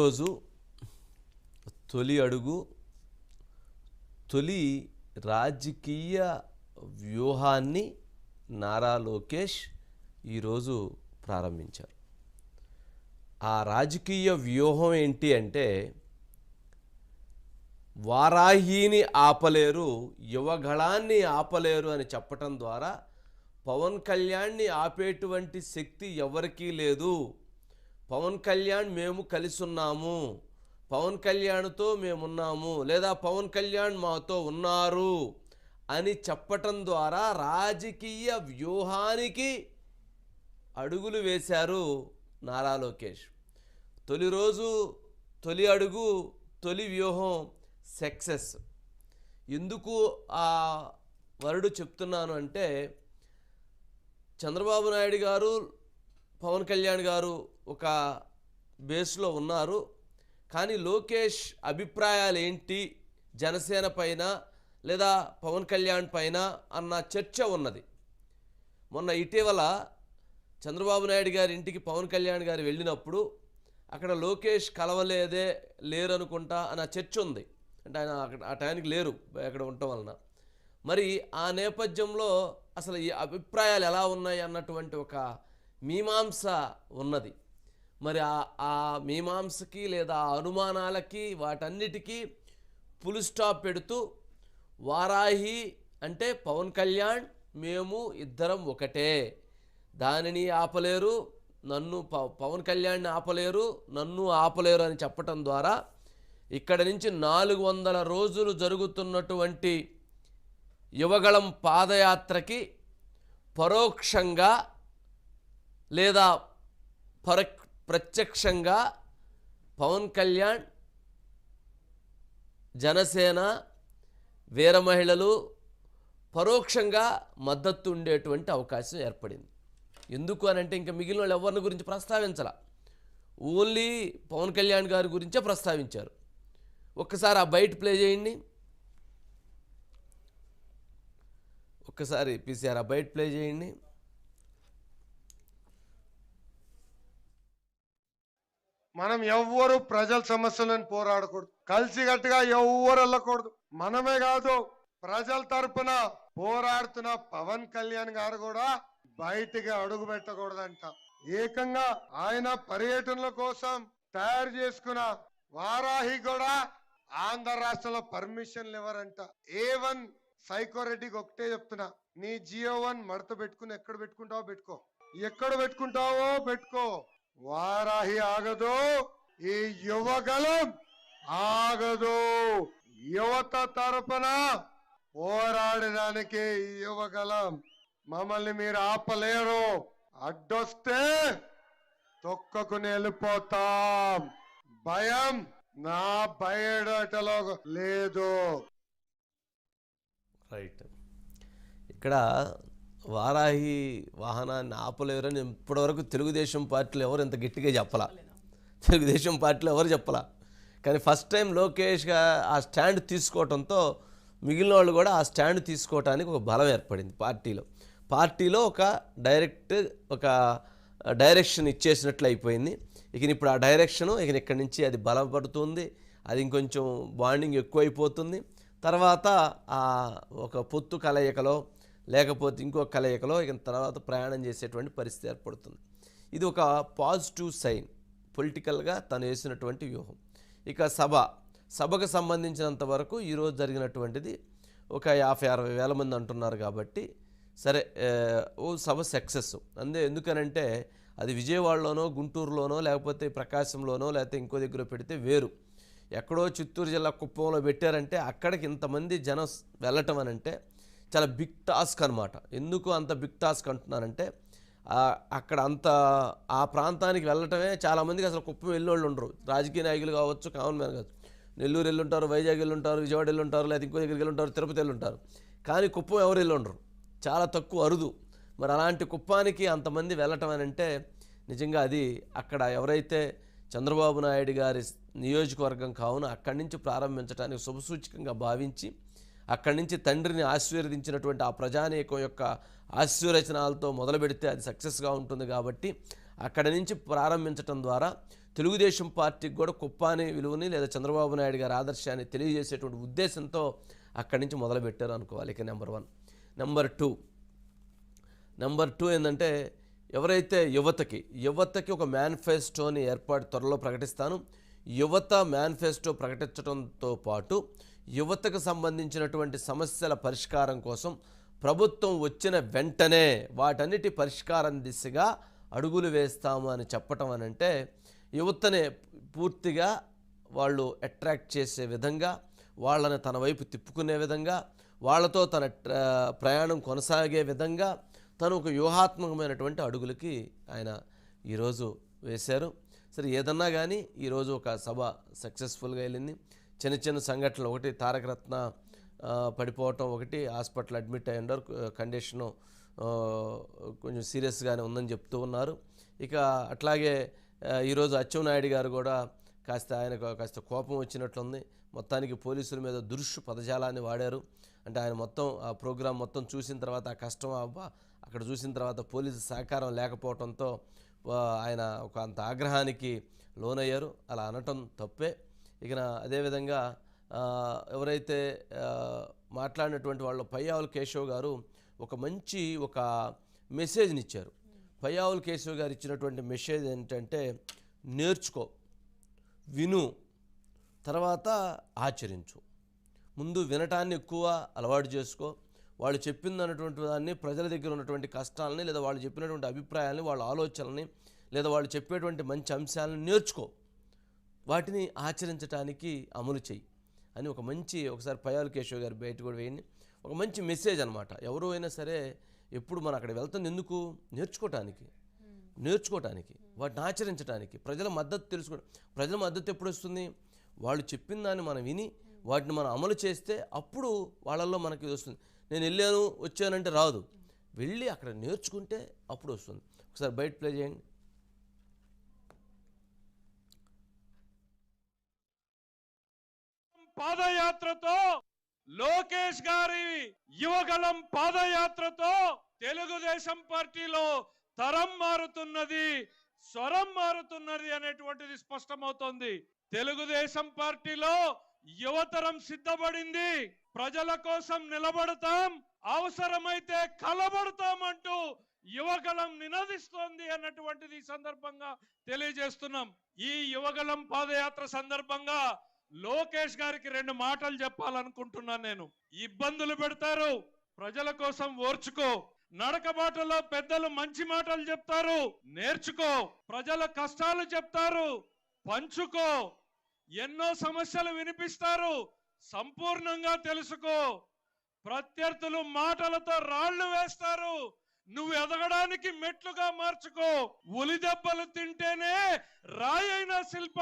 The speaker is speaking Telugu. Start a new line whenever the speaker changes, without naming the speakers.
రోజు తొలి అడుగు తొలి రాజకీయ వ్యూహాన్ని నారా లోకేష్ ఈరోజు ప్రారంభించారు. ఆ రాజకీయ వ్యూహం ఏంటి అంటే వారాహిని ఆపలేరు యువగళాన్ని ఆపలేరు అని చెప్పటం ద్వారా పవన్ కళ్యాణ్ని ఆపేటువంటి శక్తి ఎవరికీ లేదు. పవన్ కళ్యాణ్ మేము కలిసి ఉన్నాము పవన్ కళ్యాణ్తో మేమున్నాము. లేదా పవన్ కళ్యాణ్ మాతో ఉన్నారు అని చెప్పటం ద్వారా రాజకీయ వ్యూహానికి అడుగులు వేశారు నారా లోకేష్. తొలి రోజు తొలి అడుగు తొలి వ్యూహం సక్సెస్. ఎందుకు ఆ వరుడు చెప్తున్నాను అంటే చంద్రబాబు నాయుడు గారు పవన్ కళ్యాణ్ గారు ఒక బేస్లో ఉన్నారు. కానీ లోకేష్ అభిప్రాయాలు ఏంటి జనసేన పైన లేదా పవన్ కళ్యాణ్ పైన అన్న చర్చ ఉన్నది. మొన్న ఇటీవల చంద్రబాబు నాయుడు గారి ఇంటికి పవన్ కళ్యాణ్ గారు వెళ్ళినప్పుడు అక్కడ లోకేష్ కలవలేదే లేరు అనుకుంటా అన్న చర్చ ఉంది. అంటే ఆయన అక్కడ ఆ టైంకి లేరు అక్కడ ఉండటం వలన. మరి ఆ నేపథ్యంలో అసలు ఈ అభిప్రాయాలు ఎలా ఉన్నాయి అన్నటువంటి ఒక మీమాంస ఉన్నది. మరి ఆ మీమాంసకి లేదా అనుమానాలకి వాటన్నిటికీ ఫుల్ స్టాప్ పెడుతూ వారాహి అంటే పవన్ కళ్యాణ్ మేము ఇద్దరం ఒకటే. దానిని ఆపలేరు నన్ను పవన్ కళ్యాణ్ని ఆపలేరు నన్ను ఆపలేరు అని చెప్పటం ద్వారా ఇక్కడ నుంచి నాలుగు వందల రోజులు జరుగుతున్నటువంటి యువగళం పాదయాత్రకి పరోక్షంగా లేదా పర ప్రత్యక్షంగా పవన్ కళ్యాణ్ జనసేన వీర మహిళలు పరోక్షంగా మద్దతు ఉండేటువంటి అవకాశం ఏర్పడింది. ఎందుకు అని అంటే ఇంకా మిగిలిన వాళ్ళు ఎవరిని గురించి ప్రస్తావించాల? ఓన్లీ పవన్ కళ్యాణ్ గారి గురించే ప్రస్తావించారు. ఒక్కసారి ఆ బయట ప్లే చేయండి. ఒక్కసారి పీసీఆర్ ఆ బయట ప్లే చేయండి.
మనం ఎవ్వరు ప్రజల సమస్యలను పోరాడకూడదు. కలిసికట్టుగా ఎవ్వరు వెళ్ళకూడదు. మనమే కాదు ప్రజల తరపున పోరాడుతున్న పవన్ కళ్యాణ్ గారు కూడా బయటికి అడుగు పెట్టకూడదంట. ఏకంగా ఆయన పర్యటనల కోసం తయారు చేసుకున్న వారాహి కూడా ఆంధ్ర రాష్ట్రంలో పర్మిషన్లు ఇవ్వరంట. ఏ వన్ సైకోరెడ్డికి ఒకటే చెప్తున్నా నీ జియో వన్ మడత పెట్టుకుని ఎక్కడ పెట్టుకుంటావో పెట్టుకో. ఎక్కడ పెట్టుకుంటావో పెట్టుకో. వారాహి ఆగదు ఈ యువగలం ఆగదు. యువత తరపున పోరాడడానికి ఈ యువగలం మమ్మల్ని మీరు ఆపలేరు. అడ్డొస్తే తొక్కకు వెళ్ళిపోతాం. భయం నా బయటలో లేదు.
రైట్. ఇక్కడ వారాహి వాహనాన్ని ఆపలేరని ఇప్పటివరకు తెలుగుదేశం పార్టీలో ఎవరు ఇంత గట్టిగా చెప్పలా. తెలుగుదేశం పార్టీలో ఎవరు చెప్పలా. కానీ ఫస్ట్ టైం లోకేష్గా ఆ స్టాండ్ తీసుకోవడంతో మిగిలిన వాళ్ళు కూడా ఆ స్టాండ్ తీసుకోవడానికి ఒక బలం ఏర్పడింది పార్టీలో. పార్టీలో ఒక డైరెక్ట్ ఒక డైరెక్షన్ ఇచ్చేసినట్లు అయిపోయింది. ఇక ఇప్పుడు ఆ డైరెక్షను ఇక ఇక్కడి నుంచి అది బలపడుతుంది. అది ఇంకొంచెం బాండింగ్ ఎక్కువైపోతుంది. తర్వాత ఆ ఒక పొత్తు కలయికలో లేకపోతే ఇంకో కలయికలో ఇక తర్వాత ప్రయాణం చేసేటువంటి పరిస్థితి ఏర్పడుతుంది. ఇది ఒక పాజిటివ్ సైన్ పొలిటికల్గా తను వేసినటువంటి వ్యూహం. ఇక సభ సభకు సంబంధించినంత వరకు ఈరోజు జరిగినటువంటిది ఒక యాభై అరవై వేల మంది అంటున్నారు కాబట్టి సరే ఓ సభ సక్సెస్. అందే ఎందుకనంటే అది విజయవాడలోనో గుంటూరులోనో లేకపోతే ప్రకాశంలోనో లేకపోతే ఇంకో దగ్గర పెడితే వేరు. ఎక్కడో చిత్తూరు జిల్లా కుప్పంలో పెట్టారంటే అక్కడికి ఇంతమంది జనం వెళ్ళటం అని అంటే చాలా బిగ్ టాస్క్ అనమాట ఎందుకు అంత బిగ్ టాస్క్ అంటున్నానంటే అక్కడ అంత ఆ ప్రాంతానికి వెళ్ళటమే చాలామందికి అసలు కుప్పం వెళ్ళోళ్ళు ఉండరు. రాజకీయ నాయకులు కావచ్చు కామన్ మ్యాన్ కావచ్చు. నెల్లూరు వెళ్ళుంటారు వైజాగ్ వెళ్ళుంటారు విజయవాడ వెళ్ళుంటారు లేదా ఇంకో దగ్గరికి వెళ్ళుంటారు తిరుపతి వెళ్ళుంటారు. కానీ కుప్పం ఎవరు వెళ్ళుండరు చాలా తక్కువ అరుదు. మరి అలాంటి కుప్పానికి అంతమంది వెళ్ళటం అని అంటే నిజంగా అది అక్కడ ఎవరైతే చంద్రబాబు నాయుడు గారి నియోజకవర్గం కావున అక్కడి నుంచి ప్రారంభించడానికి శుభసూచకంగా భావించి అక్కడి నుంచి తండ్రిని ఆశీర్వదించినటువంటి ఆ ప్రజానేకం యొక్క ఆశీర్వచనాలతో మొదలు పెడితే అది సక్సెస్గా ఉంటుంది కాబట్టి అక్కడి నుంచి ప్రారంభించటం ద్వారా తెలుగుదేశం పార్టీకి కూడా కుప్పాని విలువని లేదా చంద్రబాబు నాయుడు గారి ఆదర్శాన్ని తెలియజేసేటువంటి ఉద్దేశంతో అక్కడి నుంచి మొదలుపెట్టారు అనుకోవాలి ఇక number one. Number two. Number two ఏంటంటే ఎవరైతే యువతకి యువతకి ఒక మేనిఫెస్టోని ఏర్పాటు త్వరలో ప్రకటిస్తాను. యువత మేనిఫెస్టో ప్రకటించడంతో పాటు యువతకు సంబంధించినటువంటి సమస్యల పరిష్కారం కోసం ప్రభుత్వం వచ్చిన వెంటనే వాటన్నిటి పరిష్కారం దిశగా అడుగులు వేస్తాము అని చెప్పటం అనంటే యువతనే పూర్తిగా వాళ్ళు అట్రాక్ట్ చేసే విధంగా వాళ్ళని తన వైపు తిప్పుకునే విధంగా వాళ్ళతో తన ప్రయాణం కొనసాగే విధంగా తను ఒక వ్యూహాత్మకమైనటువంటి అడుగులకి ఆయన ఈరోజు వేశారు. సరే ఏదన్నా కానీ ఈరోజు ఒక సభ సక్సెస్ఫుల్గా వెళ్ళింది. చిన్న చిన్న సంఘటనలు. ఒకటి తారక రత్న పడిపోవటం ఒకటి హాస్పిటల్ అడ్మిట్ అయ్యి ఉన్నారు కండిషను కొంచెం సీరియస్గానే ఉందని చెప్తూ ఉన్నారు. ఇక అట్లాగే ఈరోజు అచ్చెన్నాయుడు గారు కూడా కాస్త ఆయనకు కాస్త కోపం వచ్చినట్లుంది. మొత్తానికి పోలీసుల మీద దురుషు పదజాలాన్ని వాడారు. అంటే ఆయన మొత్తం ఆ ప్రోగ్రాం మొత్తం చూసిన తర్వాత ఆ కష్టం అక్కడ చూసిన తర్వాత పోలీసు సహకారం లేకపోవడంతో ఆయన ఒక అంత ఆగ్రహానికి లోనయ్యారు. అలా అనటం తప్పే. ఇక అదేవిధంగా ఎవరైతే మాట్లాడినటువంటి వాళ్ళు పయ్యావుల కేశవ్ గారు ఒక మంచి ఒక మెసేజ్ని ఇచ్చారు పయ్యావుల కేశవ్ గారు ఇచ్చినటువంటి మెసేజ్ ఏంటంటే నేర్చుకో విను తర్వాత ఆచరించు. ముందు వినటాన్ని ఎక్కువ అలవాటు చేసుకో. వాళ్ళు చెప్పింది అన్నటువంటి దాన్ని ప్రజల దగ్గర ఉన్నటువంటి కష్టాలని లేదా వాళ్ళు చెప్పినటువంటి అభిప్రాయాలని వాళ్ళ ఆలోచనల్ని లేదా వాళ్ళు చెప్పేటువంటి మంచి అంశాలను నేర్చుకో. వాటిని ఆచరించడానికి అమలు చెయ్యి అని ఒక మంచి ఒకసారి పయాల్ కేశవ్ గారు బయట కూడా వేయండి. ఒక మంచి మెసేజ్ అనమాట ఎవరు అయినా సరే ఎప్పుడు మనం అక్కడ వెళ్తుంది ఎందుకు? నేర్చుకోవటానికి నేర్చుకోవటానికి వాటిని ఆచరించడానికి ప్రజల మద్దతు తెలుసుకోవడం ప్రజల మద్దతు ఎప్పుడు వస్తుంది? వాళ్ళు చెప్పిన దాన్ని మనం విని వాటిని మనం అమలు చేస్తే అప్పుడు వాళ్ళల్లో మనకి ఇది వస్తుంది. నేను వెళ్ళాను వచ్చానంటే రాదు. వెళ్ళి అక్కడ నేర్చుకుంటే అప్పుడు వస్తుంది. ఒకసారి బయట ప్లే చేయండి.
పాదయాత్రతో లోకేష్ గారి యువగలం పాదయాత్రతో తెలుగుదేశం పార్టీలో తరం మారుతున్నది స్వరం మారుతున్నది అనేటువంటిది స్పష్టమవుతోంది. తెలుగుదేశం పార్టీలో యువతరం సిద్ధపడింది ప్రజల కోసం నిలబడతాం అవసరమైతే కలబడతామంటూ యువగలం నినదిస్తోంది అన్నటువంటిది ఈ సందర్భంగా తెలియజేస్తున్నాం. ఈ యువగలం పాదయాత్ర సందర్భంగా లోకేష్ గారికి రెండు మాటలు చెప్పాలనుకుంటున్నాను నేను. ఇబ్బందులు పెడతారు. ప్రజల కోసం ఓర్చుకో. నడక మాటలో పెద్దలు మంచి మాటలు చెప్తారు. నేర్చుకో. ప్రజల కష్టాలు చెప్తారు. పంచుకో. ఎన్నో సమస్యలు వినిపిస్తారు. సంపూర్ణంగా తెలుసుకో. ప్రత్యర్థులు మాటలతో రాళ్ళు వేస్తారు. నువ్వు ఎదగడానికి మెట్లుగా మార్చుకో. ఉలి దెబ్బలు తింటేనే రాయైన శిల్ప